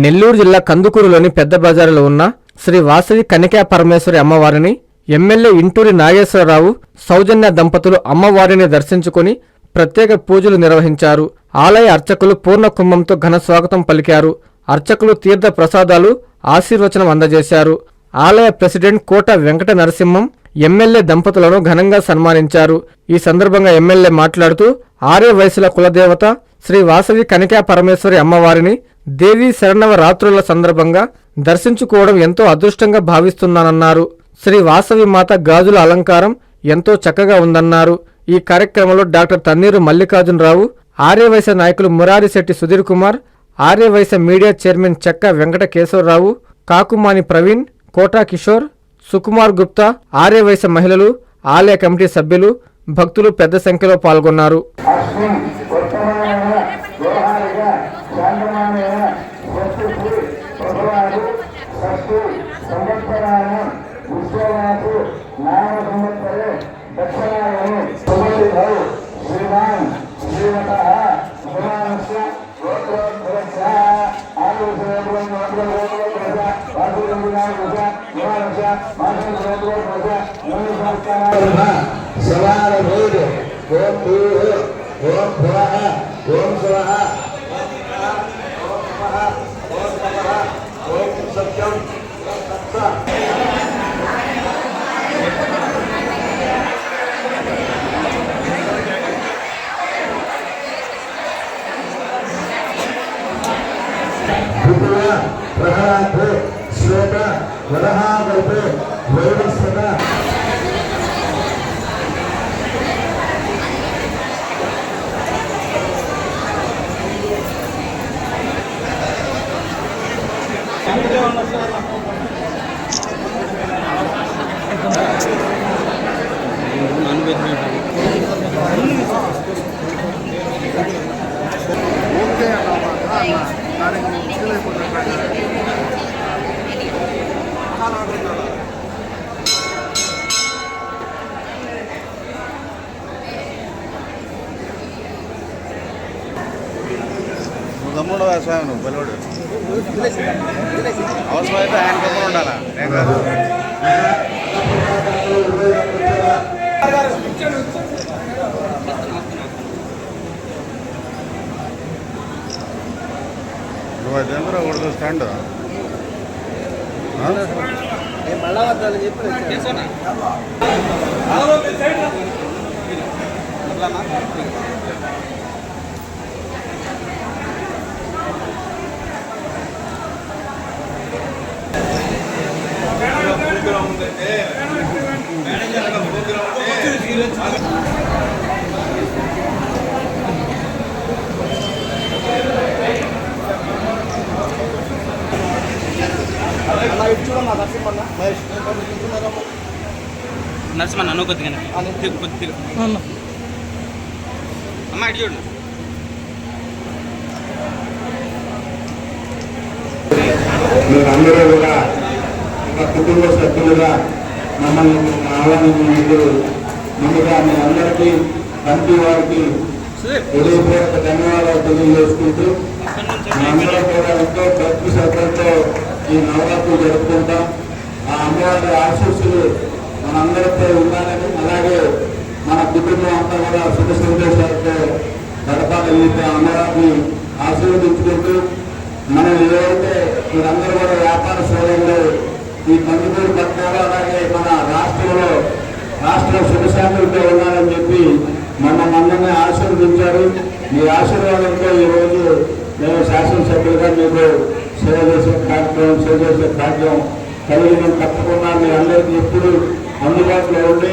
నెల్లూరు జిల్లా కందుకూరులోని పెద్ద బజారులో ఉన్న శ్రీ వాసవి కనికా పరమేశ్వరి అమ్మవారిని ఎమ్మెల్యే ఇంటూరి నాగేశ్వరరావు సౌజన్య దంపతులు అమ్మవారిని దర్శించుకుని ప్రత్యేక పూజలు నిర్వహించారు. ఆలయ అర్చకులు పూర్ణ కుంభంతో ఘన స్వాగతం పలికారు. అర్చకులు తీర్థ ప్రసాదాలు ఆశీర్వచనం అందజేశారు. ఆలయ ప్రెసిడెంట్ కోట వెంకట నరసింహం ఎమ్మెల్యే దంపతులను ఘనంగా సన్మానించారు. ఈ సందర్భంగా ఎమ్మెల్యే మాట్లాడుతూ ఆర్య వయసుల కులదేవత శ్రీ వాసవి కనికా పరమేశ్వరి అమ్మవారిని దేవీ శరణవ రాత్రుల సందర్భంగా దర్శించుకోవడం ఎంతో అదృష్టంగా భావిస్తున్నానన్నారు. శ్రీ వాసవి మాత గాజుల అలంకారం ఎంతో చక్కగా ఉందన్నారు. ఈ కార్యక్రమంలో డాక్టర్ తన్నీరు మల్లికార్జునరావు ఆర్యవైశ్య నాయకులు మురారిశెట్టి సుధీర్ కుమార్ ఆర్యవైశ్య మీడియా చైర్మన్ చెక్క వెంకట కేశవరావు కాకుమాని ప్రవీణ్ కోటా కిషోర్ సుకుమార్ గుప్తా ఆర్యవైశ్య మహిళలు ఆలయ కమిటీ సభ్యులు భక్తులు పెద్ద సంఖ్యలో పాల్గొన్నారు. ప్రభువారు స్వస్తి సంవత్సరాన్ని విశ్వనాథు నామ సంవత్సరే దక్షిణాయని సుమతిభౌ శ్రీమాన్ శ్రీమత గుణాంశ గోత్రోద్భవస్య ఆదిశేఖరం గోత్రోద్భవస్య వాసుదేవునాథ గుణాంశ మాసం గోత్రోద్భవస్య యోని సంస్కారాల సవాల భూరు ఓం భూః ఓం భువః ఓం నమః ఓం నమః ఓం నమః ఓం సత్యం తమ్ముడు వ్యవసాయం నువ్వు పిల్లడు. అవసరం అయితే ఆయన గమ్ముడు ఉండాలా? నేను కాదు. నువ్వు అది ఎందుకు కొడుతు స్టాండ్ నరసింహ నన్ను కొద్దిగా. కొద్దిగా అమ్మ ఇటు చూడు. మీరందరూ కూడా ఒక కుటుంబ సభ్యులుగా మమ్మల్ని ఆహ్వానించినందుకు ముందుగా మీ అందరికీ కంటి వారికి హృదయపూర్వక ధన్యవాదాలు తెలియజేసుకుంటూ మనందరం కూడా ఎంతో భక్తి శ్రద్ధలతో ఈ నవరాత్రులు జరుపుకుంటాం. ఆ ఆశీస్సులు మనందరితో ఉండాలని అలాగే మన కుటుంబం అంతా కూడా సుఖ సంతోషాలతో గడపాలని అమ్మవారిని ఆశీర్వదించుకుంటూ మనం ఏదైతే మీరందరూ కూడా వ్యాపార సేవల్లో ఈ కందుకూరు పట్టణాలు అలాగే మన రాష్ట్రంలో రాష్ట్ర సుఖశాంతులతో ఉండాలని చెప్పి మన మమ్మల్ని ఆశీర్వదించారు. మీ ఆశీర్వాదంతో ఈరోజు మేము శాసనసభ్యులుగా మీకు సేవ చేసే కార్యక్రమం సేవ చేసే కార్యక్రమం మేము తప్పకుండా మీరందరికీ ఎప్పుడు అందుబాటులో ఉండి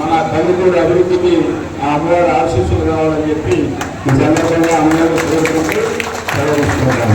మన తల్లిదండ్రుల అభివృద్ధికి ఆ అమ్మవారి ఆశీస్సులు కావాలని చెప్పి ఈ సందర్భంగా అమ్మవారిని కోరుకుంటూ సెలవిస్తున్నాను.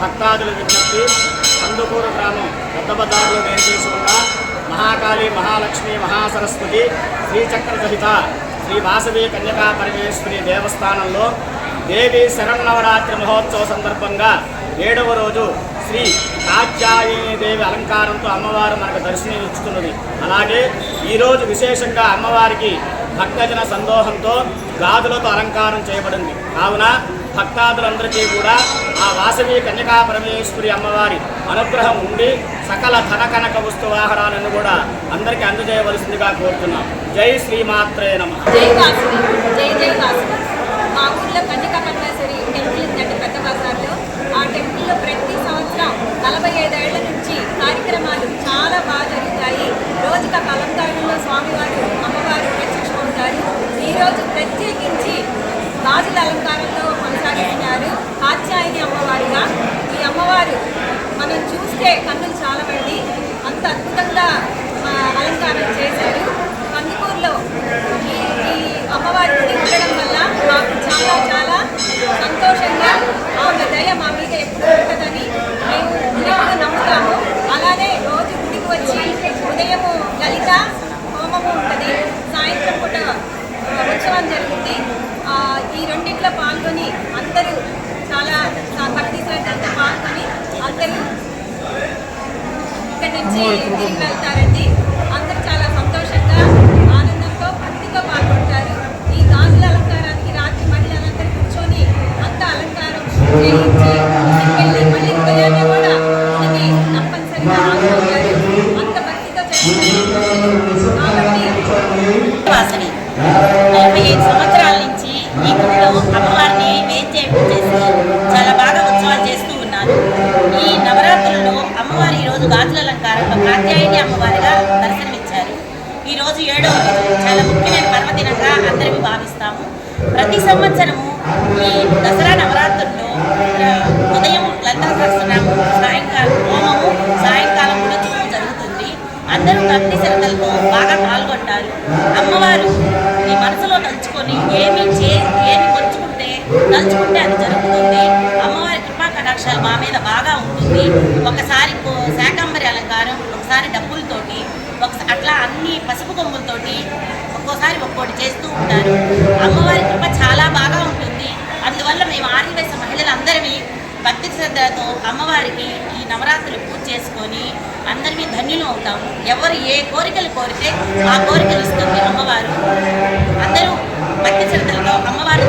భక్తాదుల విజ్ఞప్తి. కందుకూరు గ్రామం. పెద్ద బజార్లో వేసేసి ఉన్న మహాకాళి మహాలక్ష్మి మహాసరస్వతి శ్రీచక్ర సహిత శ్రీ వాసవి కన్యకా పరమేశ్వరి దేవస్థానంలో దేవి శరణవరాత్రి మహోత్సవ సందర్భంగా ఏడవ రోజు శ్రీ కాత్యాయని దేవి అలంకారంతో అమ్మవారు మనకు దర్శనం ఇస్తున్నది అలాగే ఈరోజు విశేషంగా అమ్మవారికి భక్తజన సందోహంతో గాజులతో అలంకారం చేయబడింది. కావున భక్తాదులందరికీ కూడా ఆ వాసవి కన్యకా పరమేశ్వరి అమ్మవారి అనుగ్రహం ఉండి సకల ధన కనక వస్తువాహనాలను కూడా అందరికీ అందజేయవలసిందిగా కోరుతున్నాం. జై శ్రీమాత్రే నమః. జై వాసుని జై జై వాసుని మా ఊర్లో కన్యక పరమేశ్వరి టెంపుల్ ఉందండి పెద్ద బజార్లో ఆ టెంపుల్లో ప్రతి సంవత్సరం నలభై ఐదేళ్ళ నుంచి కార్యక్రమాలు చాలా బాగా జరుగుతాయి. రోజుక అలంకారంలో స్వామివారు అమ్మవారు ప్రత్యక్షమవుతారు ఈరోజు ప్రత్యేకించి గాజుల అలంకారంలో కొనసాగిస్తున్నారు కాత్యాయని అమ్మవారుగా ఈ అమ్మవారు మనం చూస్తే కన్నులు చాలా మంది అంత అద్భుతంగా అలంకారం చేశారు. కందుకూరులో ఈ ఈ అమ్మవారి ఉండడం వల్ల మాకు చాలా చాలా సంతోషంగా ఆమె దయ మా మీద ఎప్పుడు ఉంటుందని మేము ఎప్పుడు నమ్ముతాము అలానే రోజు గుడికి వచ్చి ఉదయము లలిత హోమము ఉంటుంది సాయంత్రం పూట ఆ, ఉత్సవం జరుగుతుంది ఆ, ఈ రెండిట్లో పాల్గొని అందరూ చాలా సా- భక్తి శ్రద్ధలతో పాల్గొని అందరూ ఇక్కడి నుంచి పాల్గొంటారండి. అందరూ చాలా సంతోషంగా ఆనందంతో భక్తితో పాల్గొంటారు. ఈ గాజుల అలంకారానికి రాత్రి మహిళలందరూ కూర్చొని అంత అలంకారం చేయించి వెళ్ళి మళ్ళీ ఉదయాన్నే కూడా తప్పనిసరిగా అంత భక్తితో చేస్తారు. కాబట్టి వాసని నలభై ఐదు సంవత్సరాల నుంచి ఈ గుడిలో ఈ రోజు ఏడవ చాలా ముఖ్యమైన పర్వదినంగా అందరివి భావిస్తాము. ప్రతి సంవత్సరము ఈ దసరా నవరాత్రుల్లో ఉదయం లలితా సహస్రనామం సాయంకాలం హోమము సాయంకాలం కూడా జరుగుతుంది. అందరూ భక్తి శ్రద్ధలతో బాగా పాల్గొంటారు. అమ్మవారు ఈ మనసులో తలుచుకొని ఏమి చే ఏమి కొలుచుకుంటే తలుచుకుంటే అది జరుగుతుంది. అమ్మవారి కృపా కటాక్షాలు మా మీద బాగా ఉంటుంది. ఒకసారి శాకాంబరి శాకంబరి అలంకారం ఒకసారి డబ్బు ఒకసారి అట్లా అన్ని పసుపు కొమ్ములతోటి ఒక్కోసారి ఒక్కోటి చేస్తూ ఉంటారు. అమ్మవారి కృప చాలా బాగా ఉంటుంది. అందువల్ల మేము ఆర్యవేశ మహిళలందరివి భక్తి శ్రద్ధలతో అమ్మవారికి ఈ నవరాత్రులు పూజ చేసుకొని అందరివి ధన్యులు అవుతాము. ఎవరు ఏ కోరికలు కోరితే ఆ కోరికలు ఇస్తుంది అమ్మవారు. అందరూ భక్తి శ్రద్ధలతో అమ్మవారిని